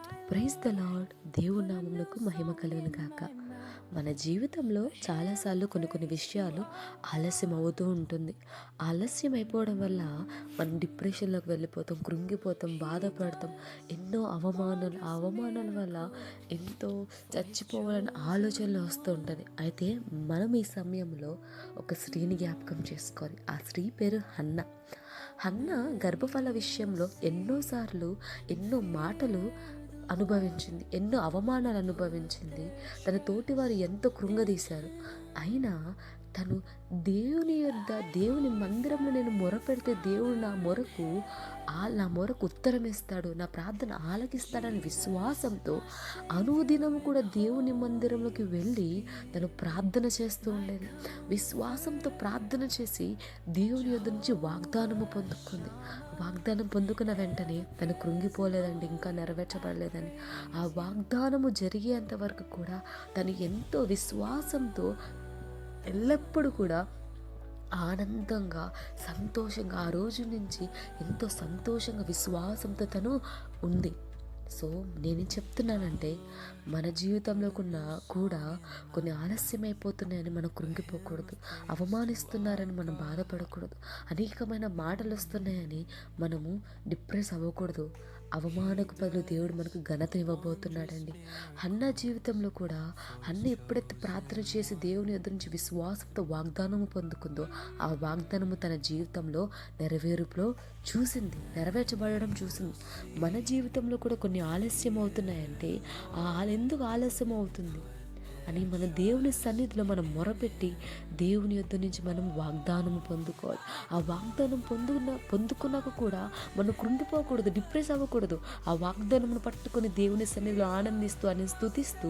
Praise the lord దేవుని నామములకు మహిమ కలుగును గాక. మన జీవితంలో చాలాసార్లు కొన్ని కొన్ని విషయాలు ఆలస్యం అవుతూ ఉంటుంది. ఆలస్యం అయిపోవడం వల్ల మనం డిప్రెషన్లోకి వెళ్ళిపోతాం కృంగిపోతాం బాధపడతాం. ఎన్నో అవమానాలు ఆ అవమానాల వల్ల ఎంతో చచ్చిపోవాలని ఆలోచనలు వస్తూ ఉంటుంది అయితే మనం ఈ సమయంలో ఒక స్త్రీని జ్ఞాపకం చేసుకోవాలి. ఆ స్త్రీ పేరు హన్న. హన్న గర్భఫల విషయంలో ఎన్నోసార్లు ఎన్నో మాటలు అనుభవించింది ఎన్నో అవమానాలు అనుభవించింది. తన తోటి వారు ఎంతో కృంగదీశారు. అయినా తను దేవుని యొద్ద దేవుని మందిరంలో నేను మొర పెడితే దేవుడు నా మొరకు ఆ నా మొరకు ఉత్తరం ఇస్తాడు నా ప్రార్థన ఆలకిస్తాడని విశ్వాసంతో అనుదినం కూడా దేవుని మందిరంలోకి వెళ్ళి తను ప్రార్థన చేస్తూ ఉండేది. విశ్వాసంతో ప్రార్థన చేసి దేవుని యొద్ద నుంచి వాగ్దానము పొందుకుంది. వాగ్దానం పొందుకున్న వెంటనే తను కృంగిపోలేదండి ఇంకా నెరవేర్చబడలేదని. ఆ వాగ్దానము జరిగేంత వరకు కూడా తను ఎంతో విశ్వాసంతో ఎల్లప్పుడూ కూడా ఆనందంగా సంతోషంగా ఆ రోజు నుంచి ఎంతో సంతోషంగా విశ్వాసంతో తను ఉంది. సో నేనేం చెప్తున్నానంటే మన జీవితంలో ఉన్న కూడా కొన్ని ఆలస్యమైపోతున్నాయని మనం కృంగిపోకూడదు. అవమానిస్తున్నారని మనం బాధపడకూడదు. అనేకమైన మాటలు వస్తున్నాయని మనము డిప్రెస్ అవ్వకూడదు. అవమానకు బదులు దేవుడు మనకు ఘనత ఇవ్వబోతున్నాడండి. అన్న జీవితంలో కూడా అన్న ఎప్పుడైతే ప్రార్థన చేసి దేవుని ఎదురు నుంచి విశ్వాసంతో వాగ్దానము పొందుకుందో ఆ వాగ్దానము తన జీవితంలో నెరవేరుపులో చూసింది నెరవేర్చబడడం చూసింది. మన జీవితంలో కూడా కొన్ని ఆలస్యం అవుతున్నాయంటే ఆ ఎందుకు ఆలస్యం అవుతుంది అని మన దేవుని సన్నిధిలో మనం మొరపెట్టి దేవుని యొద్ నుంచి మనం వాగ్దానం పొందుకోవాలి. ఆ వాగ్దానం పొందుకున్న పొందుకున్నాక కూడా మనం కృంగిపోకూడదు డిప్రెస్ అవ్వకూడదు. ఆ వాగ్దానమును పట్టుకొని దేవుని సన్నిధిలో ఆనందిస్తూ అని స్థుతిస్తూ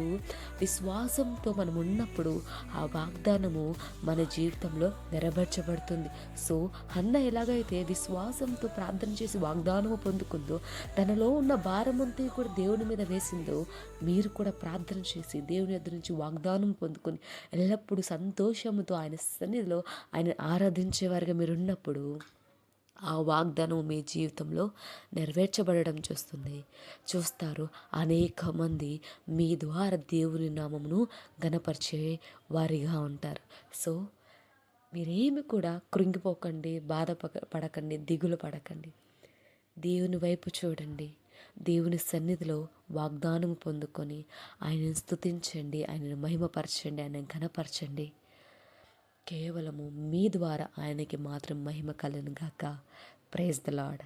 విశ్వాసంతో మనం ఉన్నప్పుడు ఆ వాగ్దానము మన జీవితంలో నెరవేర్చబడుతుంది. సో అన్న ఎలాగైతే విశ్వాసంతో ప్రార్థన చేసి వాగ్దానము పొందుకుందో తనలో ఉన్న భారమంతా కూడా దేవుని మీద వేసిందో మీరు కూడా ప్రార్థన చేసి దేవుని ఎదురు నుంచి వాగ్దానం పొందుకుని ఎల్లప్పుడూ సంతోషముతో ఆయన సన్నిధిలో ఆయన ఆరాధించేవారుగా మీరు ఉన్నప్పుడు ఆ వాగ్దానం మీ జీవితంలో నెరవేర్చబడడం చూస్తుంది. చూస్తారు అనేక మంది మీ ద్వారా దేవుని నామమును గణపరిచే వారిగా ఉంటారు. సో మీరేమి కూడా కృంగిపోకండి బాధ పడకండి దిగులు పడకండి. దేవుని వైపు చూడండి. దేవుని సన్నిధిలో వాగ్దానం పొందుకొని ఆయనను స్తుతించండి ఆయనను మహిమపరచండి ఆయనను ఘనపరచండి. కేవలము మీ ద్వారా ఆయనకి మాత్రం మహిమ కలను గాక. Praise the lord